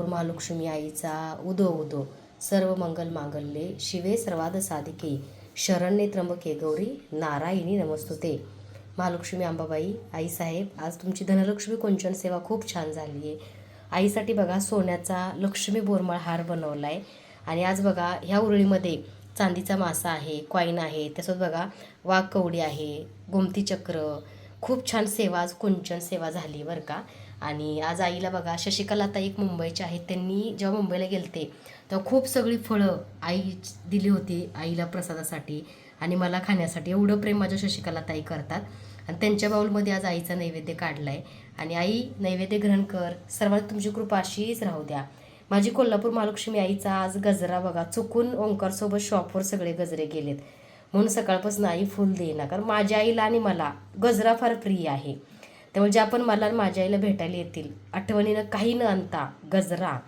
कोल्हापूर महालक्ष्मी आईचा उदो उदो. सर्व मंगल मांगल्ये. शिवे सर्वाद साधिके. शरण्ये त्र्यंबके गौरी. नारायणी नमस्तुते. महालक्ष्मी अंबाबाई आईसाहेब आज तुमची धनलक्ष्मी कोंचन सेवा खूप छान झाली आहे आईसाठी बघा सोन्याचा लक्ष्मी बोरमाळ हार बनवला आहे आणि आज बघा ह्या उरळीमध्ये चांदीचा मासा आहे कॉईन आहे त्यासोबत बघा वाघ कवडी आहे गोमती चक्र. खूप छान सेवा आज कुंचन सेवा झाली बरं का. आणि आज आईला बघा शशिकला आता एक मुंबईच्या आहेत. त्यांनी जेव्हा मुंबईला गेलते तेव्हा खूप सगळी फळं आई दिली होती आईला प्रसादासाठी आणि मला खाण्यासाठी. एवढं प्रेम माझ्या शशिकला ताई करतात. आणि त्यांच्या बाऊलमध्ये आज आईचा नैवेद्य काढला आहे आणि आई नैवेद्य ग्रहण कर. सर्वात तुमची कृपा अशीच राहू द्या. माझी कोल्हापूर महालक्ष्मी आईचा आज गजरा बघा. चुकून ओंकारसोबत शॉपवर सगळे गजरे गेलेत. म्हणून सकाळपासून आई फुल देईना. कारण माझ्या आईला आणि मला गजरा फार प्रिय आहे. त्यामुळे ज्या म्हणजे पण मला माझ्या आईला भेटायला येतील. आठवणीनं काही न आणता गजरा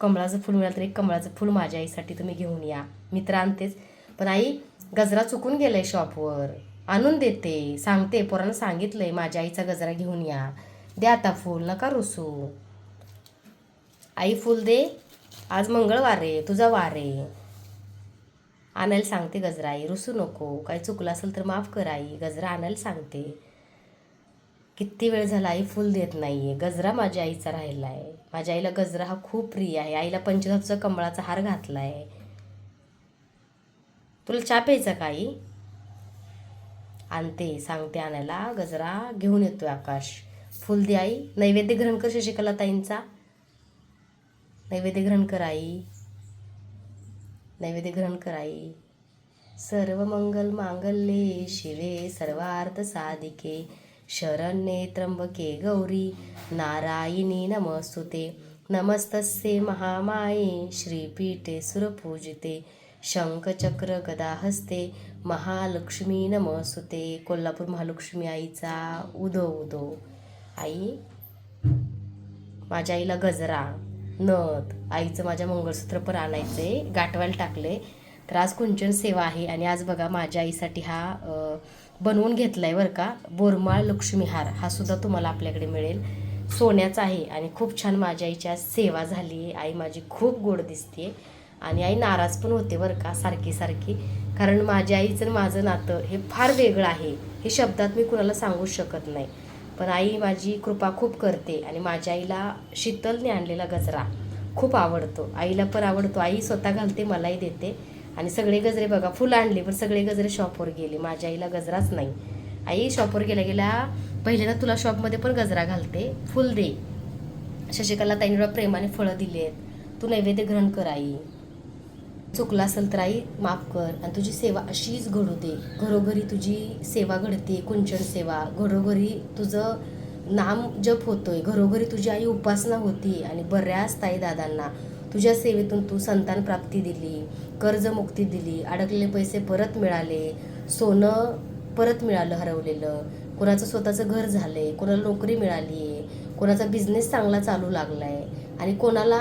कमळाचं फुल मिळालं तर एक कमळाचं फूल माझ्या आईसाठी तुम्ही घेऊन या. मी तर आणतेच. पण आई गजरा चुकून गेलाय शॉपवर. आणून देते. सांगते. पोरांना सांगितलं आहे माझ्या आईचा गजरा घेऊन या. द्या आता फूल नका रुसू. आई फूल दे. आज मंगळवार आहे तुझा वार आहे. आणायला सांगते गजरा आई रुसू नको. काही चुकलं असेल तर माफ कर आई. गजरा आणायला सांगते. किती वेळ झाला आई फुल देत नाही आहे गजरा माझ्या आईचा राहिला आहे माझ्या आईला गजरा हा खूप प्रिय आहे. आईला पंचधातूचा कमळाचा हार घातला आहे तुला चहा प्यायचा का आई? आणते सांगते आणायला. गजरा घेऊन येतो आकाश. फुल दे आई. नैवेद्य ग्रहण कर शशिकला ताईंचा. नैवेद्य ग्रहण कर आई. नैवेद्य ग्रहण कर आई. सर्व मंगल मांगल्ये शिवे सर्वार्थ साधिके. शरण्ये त्र्यंबके गौरी नारायणी नमस्तुते। नमस्तस्ये महामाये श्रीपीठे सुरपूजिते। शंखचक्र गदाहस्ते महालक्ष्मी नमस्तुते। कोल्हापूर महालक्ष्मी आईचा उदो उदो। आई माझ्या आईला गजरा नथ आईचं माझ्या मंगळसूत्र पण आणायचंय गाठवायला टाकले तर आज कुंचन सेवा आहे आणि आज बघा माझ्या आईसाठी हा बनवून घेतला आहे बरं का? बोरमाळ लक्ष्मीहार हा सुद्धा तुम्हाला आपल्याकडे मिळेल. सोन्याचा आहे आणि खूप छान माझ्या आईच्या आज सेवा झाली आहे. आई माझी खूप गोड दिसते आणि आई नाराज पण होते बरं का सारखी सारखी. कारण माझ्या आईचं आणि माझं नातं हे फार वेगळं आहे. हे शब्दात मी कुणाला सांगू शकत नाही. पण आई माझी कृपा खूप करते आणि माझ्या आईला शीतलने आणलेला गजरा खूप आवडतो. आईला पण आवडतो. आई स्वतः घालते मलाही देते. आणि सगळे गजरे बघा फुलं आणले पण सगळे गजरे शॉपवर गेले. माझ्या आईला गजराच नाही. आई शॉपवर गेल्या गेल्या पहिल्यांदा तुला शॉपमध्ये पण गजरा घालते. फुल दे. शशिकला ताईने प्रेमाने फळं दिली आहेत. तू नैवेद्य ग्रहण कर आई. चुकला असेल तर आई माफ कर. आणि तुझी सेवा अशीच घडू दे घरोघरी तुझी सेवा घडते. कुंचन सेवा. घरोघरी तुझं नाम जप होतोय. घरोघरी तुझी आई उपासना होती. आणि बऱ्याच ताई दादांना तुझ्या सेवेतून तू संतान प्राप्ती दिली कर्जमुक्ती दिली अडकलेले पैसे परत मिळाले सोनं परत मिळालं हरवलेलं. कोणाचं स्वतःचं घर झालं आहे कोणाला नोकरी मिळाली आहे कोणाचा बिझनेस चांगला चालू लागला आहे आणि कोणाला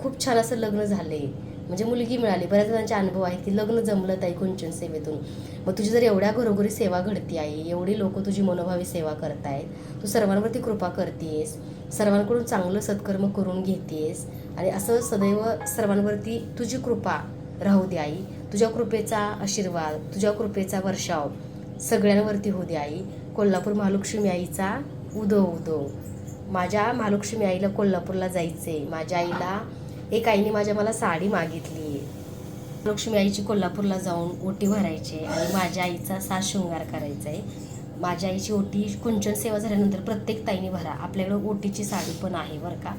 खूप छान असं लग्न झालं आहे म्हणजे मुलगी मिळाली बऱ्याच जणांचे अनुभव आहेत की लग्न जमलं ताई कुंचन सेवेतून. मग तुझी जर एवढ्या घरोघरी सेवा घडती आहे एवढी लोक तुझी मनोभावी सेवा करतायत तू सर्वांवरती कृपा करतेस सर्वांकडून चांगलं सत्कर्म करून घेतेस. आणि असं सदैव सर्वांवरती तुझी कृपा राहू दे आई. तुझ्या कृपेचा आशीर्वाद तुझ्या कृपेचा वर्षाव सगळ्यांवरती होऊ दे आई. कोल्हापूर महालक्ष्मी आईचा उदो उदो माझ्या महालक्ष्मी आईला कोल्हापूरला जायचे माझ्या आईला एक आईने माझ्या मला साडी मागितली. लक्ष्मी आईची कोल्हापूरला जाऊन ओटी भरायची आणि माझ्या आईचा सात शृंगार करायचा आहे. माझ्या आईची ओटी कुंचन सेवा झाल्यानंतर प्रत्येक ताईने भरा. आपल्याकडं ओटीची साडी पण आहे बरं का.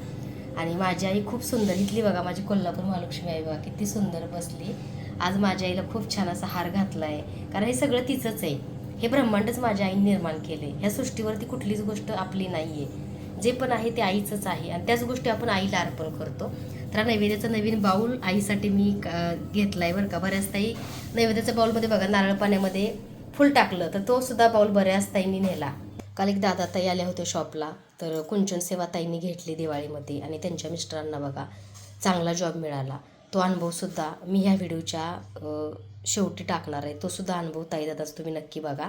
आणि माझी आई खूप सुंदर इथली बघा माझी कोल्हापूर महालक्ष्मी आई बघा किती सुंदर बसली. आज माझ्या आईला खूप छान असा हार घातला आहे कारण हे सगळं तिचंच आहे. हे ब्रह्मांडच माझ्या आईने निर्माण केले ह्या सृष्टीवरती कुठलीच गोष्ट आपली नाही आहे जे पण आहे ते आईचंच आहे. आणि त्याच गोष्टी आपण आईला अर्पण करतो. तर हा नैवेद्याचा नवीन बाऊल आईसाठी मी क- आहे बरं का. बऱ्याच ताई नैवेद्याच्या बाऊलमध्ये बघा नारळ पाण्यामध्ये फुल टाकलं तर तो सुद्धा बाऊल बऱ्याच ताईंनी नेला. काल एक दादा ताई आल्या होत्या शॉपला तर कुंचन सेवा ताईंनी घेतली दिवाळीमध्ये आणि त्यांच्या मिस्टरांना बघा चांगला जॉब मिळाला. तो अनुभवसुद्धा मी ह्या व्हिडिओच्या शेवटी टाकणार आहे. तो सुद्धा अनुभव ताई दादाच तुम्ही नक्की बघा.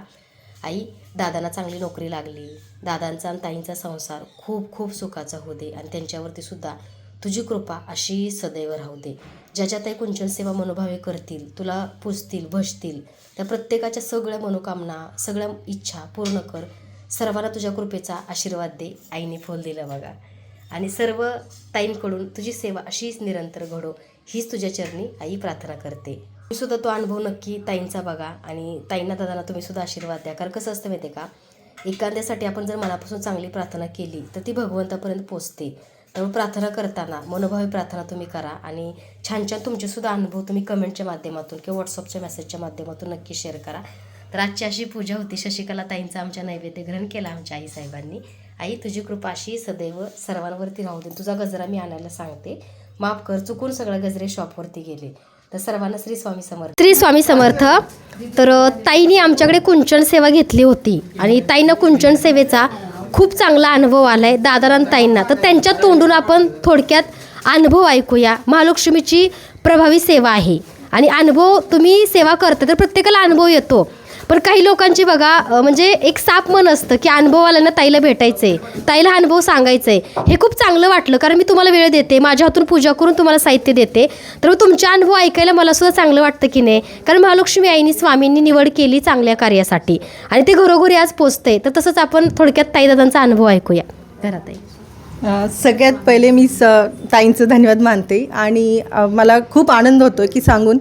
आई दादांना चांगली नोकरी लागली. दादांचा आणि ताईंचा संसार खूप खूप सुखाचा होऊ दे आणि त्यांच्यावरती सुद्धा तुझी कृपा अशी सदैव राहू दे. ज्या ज्या ताई कुंचन सेवा मनोभावे करतील तुला पुजतील भजतील त्या प्रत्येकाच्या सगळ्या मनोकामना सगळ्या इच्छा पूर्ण कर. सर्वांना तुझ्या कृपेचा आशीर्वाद दे आईने फोल दिलं बघा. आणि सर्व ताईंकडून तुझी सेवा अशीच निरंतर घडो हीच तुझ्या चरणी आई प्रार्थना करते. मी सुद्धा तो अनुभव नक्की ताईंचा बघा आणि ताईंना दादांना तुम्ही सुद्धा आशीर्वाद द्या. कारण कसं असतं माहिती आहे का? एखाद्यासाठी आपण जर मनापासून चांगली प्रार्थना केली तर ती भगवंतापर्यंत पोचते. त्यामुळे प्रार्थना करताना मनोभावी प्रार्थना तुम्ही करा आणि छान छान तुमचेसुद्धा अनुभव तुम्ही कमेंटच्या माध्यमातून किंवा व्हॉट्सअपच्या मेसेजच्या माध्यमातून नक्की शेअर करा. तर आजची अशी पूजा होती. शशिकला ताईंचा आमच्या नैवेद्य ग्रहण केला आमच्या आईसाहेबांनी आई तुझी कृपा अशी सदैव सर्वांवरती राहू दे. तुझा गजरा मी आणायला सांगते. माफ कर चुकून सगळे गजरे शॉपवरती गेले. तर सर्वांना श्री स्वामी समर्थ. श्री स्वामी समर्थ. तर ताईनी ताईने आमच्याकडे कुंचन सेवा घेतली होती आणि ताईनं कुंचन सेवेचा खूप चांगला अनुभव आलाय आहे आणि ताईंना. तर त्यांच्या तोंडून आपण थोडक्यात अनुभव ऐकूया. महालक्ष्मीची प्रभावी सेवा आहे. आणि अनुभव तुम्ही सेवा करता तर प्रत्येकाला अनुभव येतो. पण काही लोकांची बघा म्हणजे एक साप मन असतं की अनुभव आल्यानं ताईला भेटायचंय ताईला हा अनुभव सांगायचंय. हे खूप चांगलं वाटलं कारण मी तुम्हाला वेळ देते माझ्या हातून पूजा करून तुम्हाला साहित्य देते. तर तुमच्या अनुभव ऐकायला मला सुद्धा चांगलं वाटतं की नाही? कारण महालक्ष्मी आईनी स्वामींनी निवड केली चांगल्या कार्यासाठी. आणि ते घरोघरी आज पोचतंय. तर तसंच आपण थोडक्यात ताईदादांचा अनुभव ऐकूया. घरात आहे सगळ्यात पहिले मी स ताईंचं धन्यवाद मानते. आणि मला खूप आनंद होतो की सांगून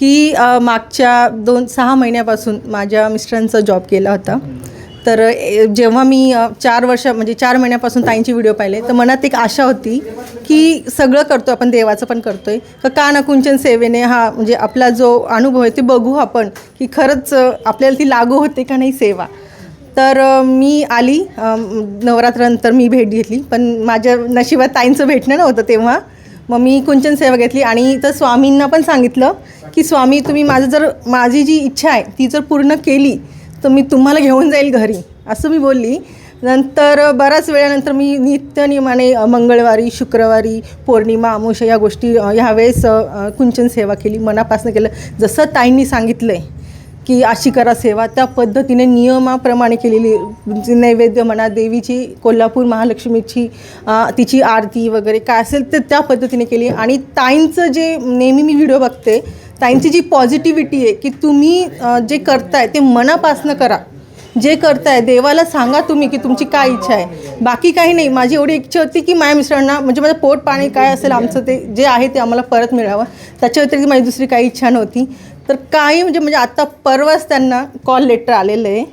की मागच्या दोन सहा महिन्यापासून माझ्या मिस्टरांचा जॉब केला होता. तर ए, जेव्हा मी चार वर्ष म्हणजे चार महिन्यापासून ताईंचे व्हिडिओ पाहिले तर मनात एक आशा होती की सगळं करतो आपण देवाचं पण करतोय. तर का ना कुंचन सेवेने हा म्हणजे आपला जो अनुभव आहे ते बघू आपण की खरंच आपल्याला ती लागू होते का नाही सेवा. तर मी आली नवरात्रानंतर मी भेट घेतली पण माझ्या नशिबात ताईंचं भेटणं नव्हतं तेव्हा. मग मी कुंचन सेवा घेतली आणि तर स्वामींना पण सांगितलं की स्वामी तुम्ही माझं जर माझी जी इच्छा आहे ती जर पूर्ण केली तर मी तुम्हाला घेऊन जाईल घरी असं मी बोलली. नंतर बऱ्याच वेळानंतर मी नित्यनियमाने मंगळवारी शुक्रवारी पौर्णिमा अमावस्या या गोष्टी ह्यावेळेस कुंचन सेवा केली. मनापासून केलं. जसं ताईंनी सांगितलं आहे की अशी करा सेवा त्या पद्धतीने नियमाप्रमाणे केलेली म्हणजे नैवेद्य म्हणा देवीची कोल्हापूर महालक्ष्मीची तिची आरती वगैरे काय असेल ते त्या पद्धतीने केली. आणि ताईंचं जे नेहमी मी व्हिडिओ बघते ताईंची जी पॉझिटिव्हिटी आहे की तुम्ही जे करताय ते मनापासनं करा. जे करताय देवाला सांगा तुम्ही की तुमची काय इच्छा आहे. बाकी काही नाही. माझी एवढी इच्छा होती की माझ्या मिस्टरांना म्हणजे माझं पोट पाणी काय असेल आमचं ते जे आहे ते आम्हाला परत मिळावं. त्याच्या व्यतिरिक्त माझी दुसरी काही इच्छा नव्हती. तर काही म्हणजे म्हणजे आत्ता परवाच त्यांना कॉल लेटर आलेलं आहे.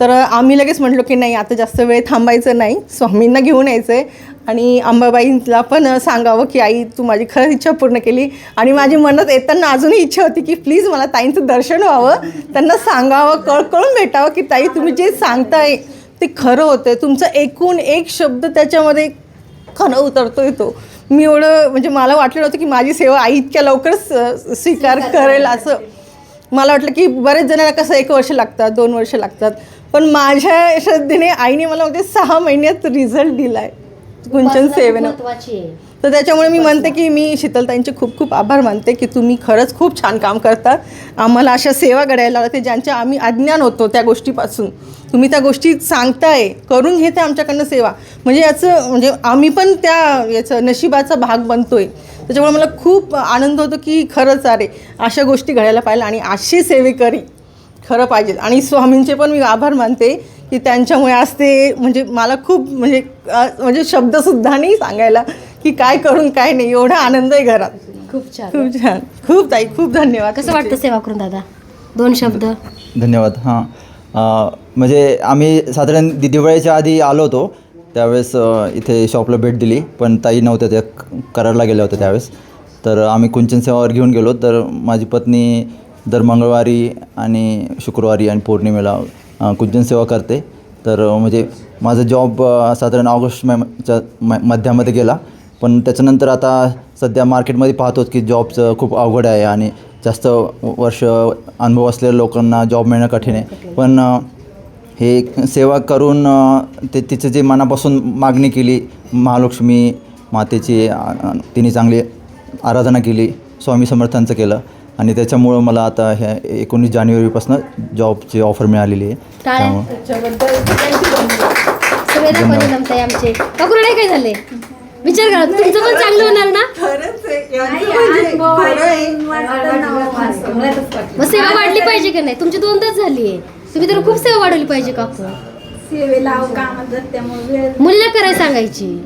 तर आम्ही लगेच म्हटलो की नाही आता जास्त वेळ थांबायचं नाही. स्वामींना घेऊन यायचं आहे आणि अंबाबाईला पण सांगावं की आई तू माझी खरंच इच्छा पूर्ण केली. आणि माझी मनात येताना अजूनही इच्छा होती की प्लीज मला ताईंचं दर्शन व्हावं. त्यांना सांगावं कळकळून भेटावं की ताई तुम्ही जे सांगताय ते खरं होतं तुमचं एकूण एक शब्द त्याच्यामध्ये खरं उतरतोय तो. मी एवढं म्हणजे मला वाटलं नव्हतं की माझी सेवा आई इतक्या लवकर स- स्वीकार करेल असं. मला वाटलं की बरेच जणांना कसं एक वर्ष लागतात दोन वर्ष लागतात. पण माझ्या श्रद्धेने आईने मला म्हणजे सहा महिन्यात रिझल्ट दिला आहे कुंचन सेवेनं. महत्वाची आहे. तर त्याच्यामुळे मी म्हणते की मी शीतलताईंचे खूप खूप आभार मानते की तुम्ही खरंच खूप छान काम करता आम्हाला अशा सेवा घडायला लागते ज्यांच्या आम्ही अज्ञान होतो त्या गोष्टीपासून. तुम्ही त्या गोष्टी सांगताय करून घेते आमच्याकडनं सेवा. म्हणजे याचं म्हणजे आम्ही पण त्या याचं नशिबाचा भाग बनतोय. त्याच्यामुळे मला खूप आनंद होतो की खरंच अरे अशा गोष्टी घडायला पाहिजे आणि अशी सेवेकरी खरं पाहिजे आणि स्वामींचे पण मी आभार मानते की त्यांच्यामुळे आज ते म्हणजे मला खूप म्हणजे म्हणजे शब्दसुद्धा नाही सांगायला की काय करून काय नाही. एवढा आनंद आहे घरात. खूप छान. खूप छान. खूप ताई खूप धन्यवाद कसं वाटतं सेवा करून दादा? दोन शब्द. धन्यवाद. हां. म्हणजे आम्ही साधारण दि दिवाळीच्या आधी आलो होतो. त्यावेळेस इथे शॉपला भेट दिली. पण ताई नव्हत्या त्या क- कराडला गेल्या होत्या त्यावेळेस. तर आम्ही कुंचन सेवावर घेऊन गेलो. तर माझी पत्नी दर मंगळवारी आणि शुक्रवारी आणि पौर्णिमेला कुज्जन सेवा करते. तर म्हणजे माझा जॉब साधारण ऑगस्ट च्या म मध्यामध्ये गेला. पण त्याच्यानंतर आता सध्या मार्केटमध्ये पाहतोच की जॉबचं खूप अवघड आहे आणि जास्त वर्ष अनुभव असलेल्या लोकांना जॉब मिळणं कठीण आहे. पण हे सेवा करून ते तिचं जे मनापासून मागणी केली महालक्ष्मी मातेची तिने चांगली आराधना केली स्वामी समर्थांचं केलं. आणि त्याच्यामुळं मला आता ह्या एकोणीस जानेवारीपासून जॉबची ऑफर मिळालेली आहे. त्यामुळं आमचे. काकूला नाही काय झाले? विचार करा तुमचं पण चांगलं होणार ना? मग सेवा वाढली पाहिजे का नाही? तुमची दोनदाच झाली आहे. तुम्ही तर खूप सेवा वाढवली पाहिजे काकू. सेवेला कामात त्यामुळे वेळ मूल्य करायला सांगायची.